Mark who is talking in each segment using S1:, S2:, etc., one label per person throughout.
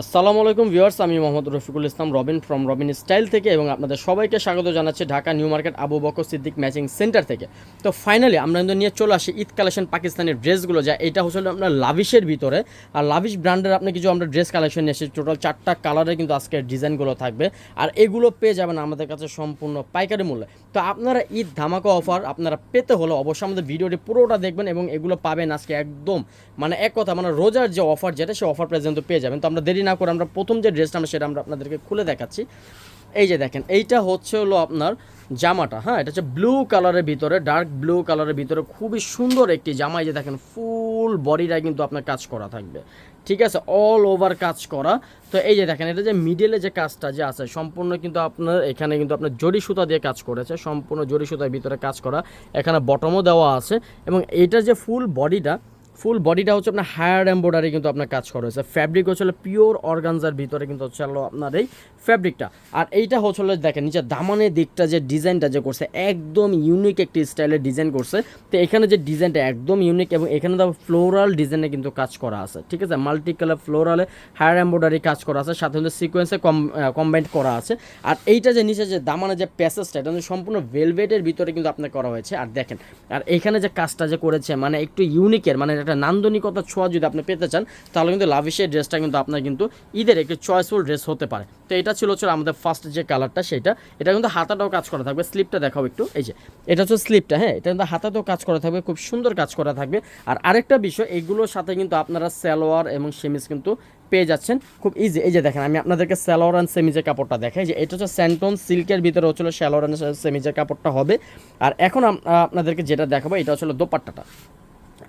S1: আসসালামু আলাইকুম ভিউয়ার্স, আমি Mohammad Rafiqul Islam, Robin from Robin style থেকে এবং আপনাদের সবাইকে স্বাগত জানাচ্ছি Dhaka new market Abu Bakr Siddique matching centre থেকে। তো ফাইনালি আমরা কিন্তু নিয়ে চলে আসি ঈদ কালেকশন পাকিস্তানের ড্রেসগুলো যা এটা হচ্ছে আপনার লাভিশের ভিতরে। আর লাভিশ ব্র্যান্ডের আপনি কিছু আমরা ড্রেস কালেকশন নিয়ে এসেছি টোটাল চারটা কালারে কিন্তু আজকে ডিজাইনগুলো থাকবে। আর এগুলো পেয়ে যাবেন আমাদের কাছে সম্পূর্ণ পাইকারি মূল্যে। তো আপনারা ঈদ ধামাকা অফার আপনারা পেতে হলে অবশ্যই আমাদের ভিডিওটি পুরোটা দেখবেন এবং এগুলো পাবেন আজকে একদম মানে এক কথা মানে রোজার যে অফার যেটা, সেই অফার পর্যন্ত পেয়ে যাবেন। তো আমরা দেরি না করে আমরা প্রথম যে ড্রেসটা আমরা, সেটা আমরা আপনাদেরকে খুলে দেখাচ্ছি। এই যে দেখেন, এইটা হচ্ছে হলো আপনার জামাটা হ্যাঁ? এটা হচ্ছে ব্লু কালারের ভিতরে ডার্ক ব্লু কালারের ভিতরে খুবই সুন্দর একটি জামা। এই যে দেখেন ফুল বডিটা কিন্তু আপনার কাজ করা থাকবে। ঠিক আছে? অল ওভার কাজ করা। তো এই যে দেখেন, এটা যে মিডলে যে কাজটা যে আছে, সম্পূর্ণ কিন্তু আপনার, এখানে কিন্তু আপনার জড়ি সুতা দিয়ে কাজ করেছে। সম্পূর্ণ জড়ি সুতার ভিতরে কাজ করা। এখানে বটমও দেওয়া আছে। এবং এটা যে ফুল বডিটা ফুল বডিটা হচ্ছে আপনার হায়ার এম্ব্রয়ডারি কিন্তু আপনার কাজ করা হয়েছে। ফ্যাব্রিক হচ্ছে পিওর অর্গানজার ভিতরে কিন্তু হচ্ছে আপনার এই ফ্যাব্রিকটা। আর এইটা হচ্ছে দেখেন নিচে দামানের দিকটা যে ডিজাইনটা যে করছে, একদম ইউনিক একটি স্টাইলের ডিজাইন করছে। তো এখানে যে ডিজাইনটা একদম ইউনিক এবং এখানে তো ফ্লোরাল ডিজাইনে কিন্তু কাজ করা আছে, ঠিক আছে? মাল্টি কালার ফ্লোরালে হায়ার এম্ব্রয়ডারি কাজ করা আছে, সাথে হচ্ছে সিকোয়েন্সে কম কম্বাইন্ড করা আছে। আর এইটা যে নিচে যে দামানের যে প্যাসেজটা এটা সম্পূর্ণ ভেলভেটের ভিতরে কিন্তু আপনার করা হয়েছে। আর দেখেন, আর এখানে যে কাজটা যে করেছে মানে একটু ইউনিকের মানে একটা নান্দনিকতার ছোঁয়া যদি আপনি পেতে চান, তাহলে কিন্তু লাভিশের ড্রেসটা কিন্তু আপনার কিন্তু ঈদের একটি চয়েসফুল ড্রেস হতে পারে। তো এটা ছিল হচ্ছে আমাদের ফার্স্ট যে কালারটা সেটা, এটা কিন্তু হাতাটাও কাজ করা থাকবে। স্লিপটা দেখাও একটু, এই যে, এটা হচ্ছে স্লিপটা হ্যাঁ এটা কিন্তু হাতাতেও কাজ করা থাকবে, খুব সুন্দর কাজ করা থাকবে। আর আরেকটা বিষয়, এগুলোর সাথে কিন্তু আপনারা সালোয়ার এবং সেমিস কিন্তু পেয়ে যাচ্ছেন। খুব ইজি এই যে দেখেন, আমি আপনাদেরকে স্যালোয়ার অ্যান্ড সেমিজের কাপড়টা দেখাই। যে এটা হচ্ছে স্যান্টন সিল্কের ভিতরে হচ্ছিল স্যালোয়ার অ্যান্ড সেমিজের কাপড়টা হবে। আর এখন আপনাদেরকে যেটা দেখাবো, এটা হচ্ছিল দোপাট্টাটা।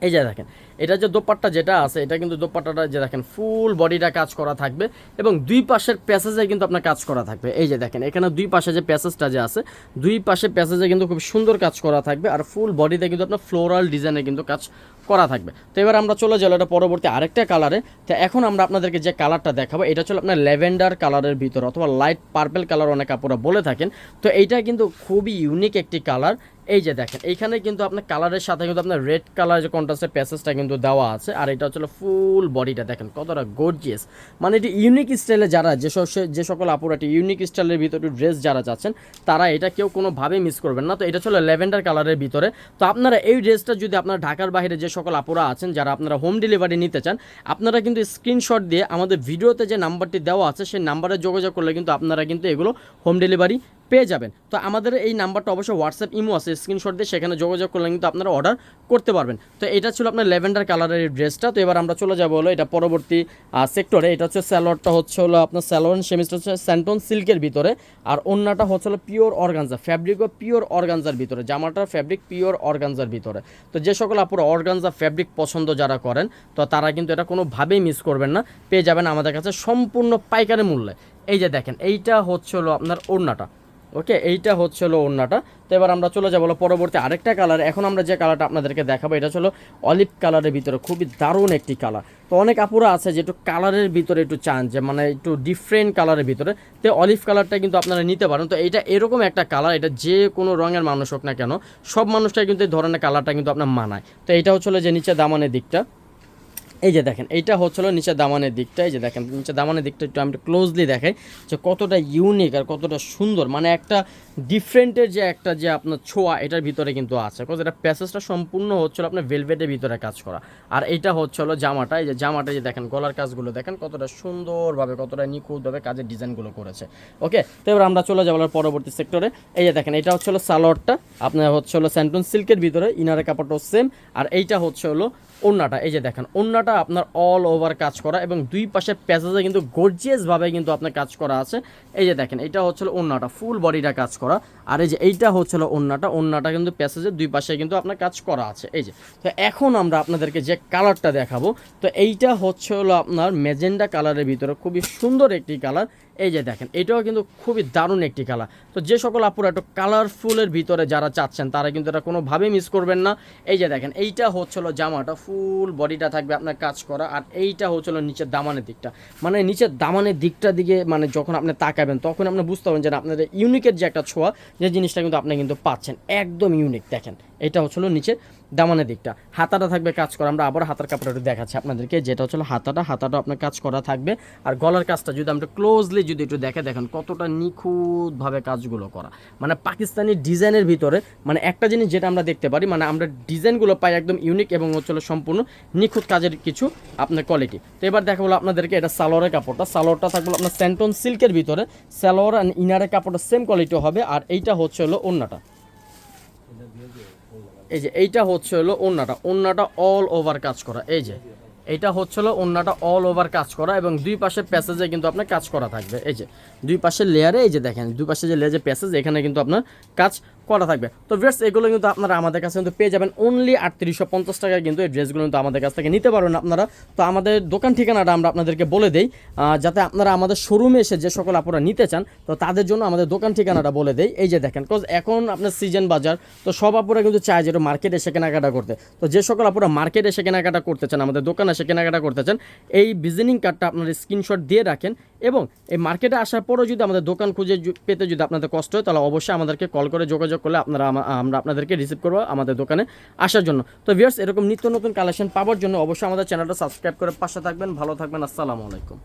S1: এই যে দেখেন, এটা যে দোপাট্টা যেটা আছে, এটা কিন্তু দোপাট্টাটা যে দেখেন ফুল বডিটা কাজ করা থাকবে এবং দুই পাশের প্যাসেজে কিন্তু আপনার কাজ করা থাকবে। এই যে দেখেন, এখানে দুই পাশে যে প্যাসেজটা যে আছে, দুই পাশে প্যাসেজে কিন্তু খুব সুন্দর কাজ করা থাকবে আর ফুল বডিতে কিন্তু আপনার ফ্লোরাল ডিজাইনে কিন্তু কাজ করা থাকবে। তো এবার আমরা চলে যাব এটা পরবর্তী আরেকটা কালারে তো এখন আমরা আপনাদেরকে যে কালারটা দেখাবো, এটা হচ্ছে আপনার ল্যাভেন্ডার কালারের ভিতর অথবা লাইট পার্পেল কালার অনেক আপুরা বলে থাকেন। তো এইটা কিন্তু খুবই ইউনিক একটি কালার এই যে দেখেন, এইখানে কিন্তু আপনার কালারের সাথে কিন্তু আপনার রেড কালার যে কন্ট্রাস্টের প্যাসেজটা কিন্তু দেওয়া আছে, আর এটা হচ্ছে ফুল বডিটা দেখেন কতটা গর্জিয়াস মানে এটি ইউনিক স্টাইলে যারা যেসব যে সকল আপুরা একটি ইউনিক স্টাইলের ভিতরে ড্রেস যারা চাচ্ছেন তারা এটা কেউ কোনোভাবেই মিস করবেন না। তো এটা ছিল ল্যাভেন্ডার কালারের ভিতরে। তো আপনারা এই ড্রেসটা যদি আপনার ঢাকার বাইরে যে সকল আপুরা আছেন, যারা আপনারা হোম ডেলিভারি নিতে চান, আপনারা কিন্তু স্ক্রিনশট দিয়ে আমাদের ভিডিওতে যে নাম্বারটি দেওয়া আছে, সেই নাম্বারে যোগাযোগ করলে কিন্তু আপনারা কিন্তু এগুলো হোম ডেলিভারি পেয়ে যাবেন। তো আমাদের এই নাম্বারটা অবশ্যই হোয়াটসঅ্যাপ ইমো আছে স্ক্রিনশট দিয়ে সেখানে যোগাযোগ করলে কিন্তু আপনারা অর্ডার করতে পারবেন। তো এটা ছিল আপনার ল্যাভেন্ডার কালারের এই ড্রেসটা তো এবার আমরা চলে যাব হলো এটা পরবর্তী সেক্টরে এটা হচ্ছে স্যালোয়ারটা হচ্ছে হলো আপনার স্যালোয়ার সেমিস্টার হচ্ছে স্যান্টন সিল্কের ভিতরে। আর অন্যটা হচ্ছে হলো পিওর অর্গানজা ফ্যাব্রিকও পিওর অর্গানজার ভিতরে। জামাটার ফ্যাব্রিক পিওর অর্গানজার ভিতরে। তো যে সকল আপুরা অর্গানজা ফ্যাব্রিক পছন্দ যারা করেন, তো তারা কিন্তু এটা কোনোভাবেই মিস করবেন না। পেয়ে যাবেন আমাদের কাছে সম্পূর্ণ পাইকারি মূল্যে। এই যে দেখেন, এইটা হচ্ছে হলো আপনার ওড়নাটা ওকে এইটা হচ্ছে হলো ওড়নাটা। তো এবার আমরা চলে যাব পরবর্তী আরেকটা কালার এখন আমরা যে কালারটা আপনাদেরকে দেখাবো, এটা হলো অলিভ কালারের ভিতরে, খুবই দারুণ একটি কালার তো অনেক আপুরা আছে যে একটু কালারের ভিতরে একটু চান, যে মানে একটু ডিফারেন্ট কালারের ভিতরে। তো অলিভ কালারটা কিন্তু আপনারা নিতে পারেন। তো এটা এরকম একটা কালার এটা যে কোনো রঙের মানুষ হোক না কেন, সব মানুষটাই কিন্তু এই ধরনের কালারটা কিন্তু আপনার মানায়। তো এটা হচ্ছে যে নিচে দামানের দিকটা। এই যে দেখেন, এইটা হচ্ছিল নিচে দামানের দিকটা, এই যে দেখেন, নিচে দামানের দিকটা একটু আমি ক্লোজলি দেখাই যে কতটা ইউনিক আর কতটা সুন্দর। মানে একটা ডিফারেন্টের যে একটা যে আপনার ছোঁয়া, এটার ভিতরে কিন্তু আছে। বিকজ এটা প্যাসেজটা সম্পূর্ণ হচ্ছিল আপনার ভেলভেটের ভিতরে কাজ করা। আর এটা হচ্ছিল জামাটা, এই যে জামাটা যে দেখেন, গলার কাজগুলো দেখেন, কতটা সুন্দরভাবে, কতটা নিখুঁতভাবে কাজের ডিজাইনগুলো করেছে। ওকে তো এবার আমরা চলে যাব পরবর্তী সেক্টরে এই যে দেখেন, এটা হচ্ছিল সালোয়ারটা। আপনার হচ্ছে হলো স্যান্টন সিল্কের ভিতরে ইনারের কাপড়টাও সেম আর এইটা হচ্ছে হলো ওন্নাটা, এই যে দেখেন, ওন্নাটা আপনার অল ওভার কাজ করা এবং দুই পাশে প্যাসেজে কিন্তু গর্জিয়াসভাবে কিন্তু আপনার কাজ করা আছে। এই যে দেখেন এটা হচ্ছিল ওন্নাটা ফুল বডিটা কাজ করা। আর এই যে এইটা হচ্ছিল ওন্নাটা ওন্নাটা কিন্তু প্যাসেজের দুই পাশে কিন্তু আপনার কাজ করা আছে। এই যে, তো এখন আমরা আপনাদেরকে যে কালারটা দেখাবো, তো এইটা হচ্ছে হলো আপনার মেজেন্ডা কালারের ভিতরে খুবই সুন্দর একটি কালার এই যে দেখেন, এটাও কিন্তু খুবই দারুণ একটি কালার তো যে সকল আপুরা একটু কালারফুলের ভিতরে যারা চাচ্ছেন, তারা কিন্তু এটা কোনোভাবেই মিস করবেন না। এই যে দেখেন, এইটা হচ্ছিল জামাটা ফুল বডিটা থাকবে আপনার কাজ করা, আর এইটা হচ্ছিল নিচের দামানের দিকটা। মানে নিচের দামানের দিকটা দিকে মানে যখন আপনি তাকাবেন, তখন আপনি বুঝতে পারবেন যে আপনাদের ইউনিকের যে একটা ছোঁয়া, যে জিনিসটা কিন্তু আপনি কিন্তু পাচ্ছেন, একদম ইউনিক দেখেন। এটা হচ্ছিল নিচে দামানের দিকটা। হাতাটা থাকবে কাজ করা, আমরা আবার হাতার কাপড়টা একটু দেখাচ্ছি আপনাদেরকে, যেটা হচ্ছিল হাতাটা হাতাটা আপনার কাজ করা থাকবে। আর গলার কাজটা যদি আমরা ক্লোজলি যদি একটু দেখে দেখেন, কতটা নিখুঁতভাবে কাজগুলো করা। মানে পাকিস্তানি ডিজাইনের ভিতরে মানে একটা জিনিস যেটা আমরা দেখতে পারি মানে আমরা ডিজাইনগুলো পাই একদম ইউনিক এবং হচ্ছিল সম্পূর্ণ নিখুঁত কাজের কিছু আপনার কোয়ালিটি তো এবার দেখা বলো আপনাদেরকে এটা সালোয়ারের কাপড়টা। সালোয়ারটা থাকবে আপনার স্যান্টন সিল্কের ভিতরে। সালোয়ার আর ইনারের কাপড়টা সেম কোয়ালিটি হবে, আর এইটা হচ্ছে হলো ওন্নাটা এই যে এইটা হচ্ছে হলো ওন্নাটা ওন্নাটা অল ওভার কাজ করা, এই যে। এইটা হচ্ছে হলো ওন্নাটা অল ওভার কাজ করা এবং দুই পাশে প্যাসেজে কিন্তু আপনার কাজ করা থাকবে, এই যে। দুই পাশের লেয়ারে এই যে দেখেন, দুই পাশে যে লেয়ারে প্যাসেজ, এখানে কিন্তু আপনার কাজ করা থাকবে? তো ড্রেস এগুলো কিন্তু আপনারা আমাদের কাছে কিন্তু পেয়ে যাবেন অনলি আটত্রিশশো পঞ্চাশ টাকায় কিন্তু এই ড্রেসগুলো কিন্তু আমাদের কাছ থেকে নিতে পারবেন আপনারা। তো আমাদের দোকান ঠিকানাটা আমরা আপনাদেরকে বলে দেই যাতে আপনারা আমাদের শোরুমে এসে যে সকল আপুরা নিতে চান, তো তাদের জন্য আমাদের দোকান ঠিকানাটা বলে দেই। এই যে দেখেন কজ এখন আপনার সিজন বাজার, তো সব আপুরা কিন্তু চায় যে মার্কেটে এসে কেনাকাটা করতে। তো যে সকল আপুরা মার্কেটে এসে কেনাকাটা করতে চান, আমাদের দোকানে এসে কেনাকাটা করতে চান, এই ভিজিটিং কার্ডটা আপনারা স্ক্রিনশট দিয়ে রাখেন এবং এই মার্কেটে আসার পরেও যদি আমাদের দোকান খুঁজে পেতে যদি আপনাদের কষ্ট হয়, তাহলে অবশ্যই আমাদেরকে কল করে যোগাযোগ করলে আপনারা আমরা আপনাদেরকে রিসিভ করব আমাদের দোকানে আসার জন্য। তো ভিউয়ার্স এরকম নিত্য নতুন কালেকশন পাওয়ার জন্য অবশ্যই আমাদের চ্যানেলটা সাবস্ক্রাইব করে পাশে থাকবেন। ভালো থাকবেন। আসসালামু আলাইকুম।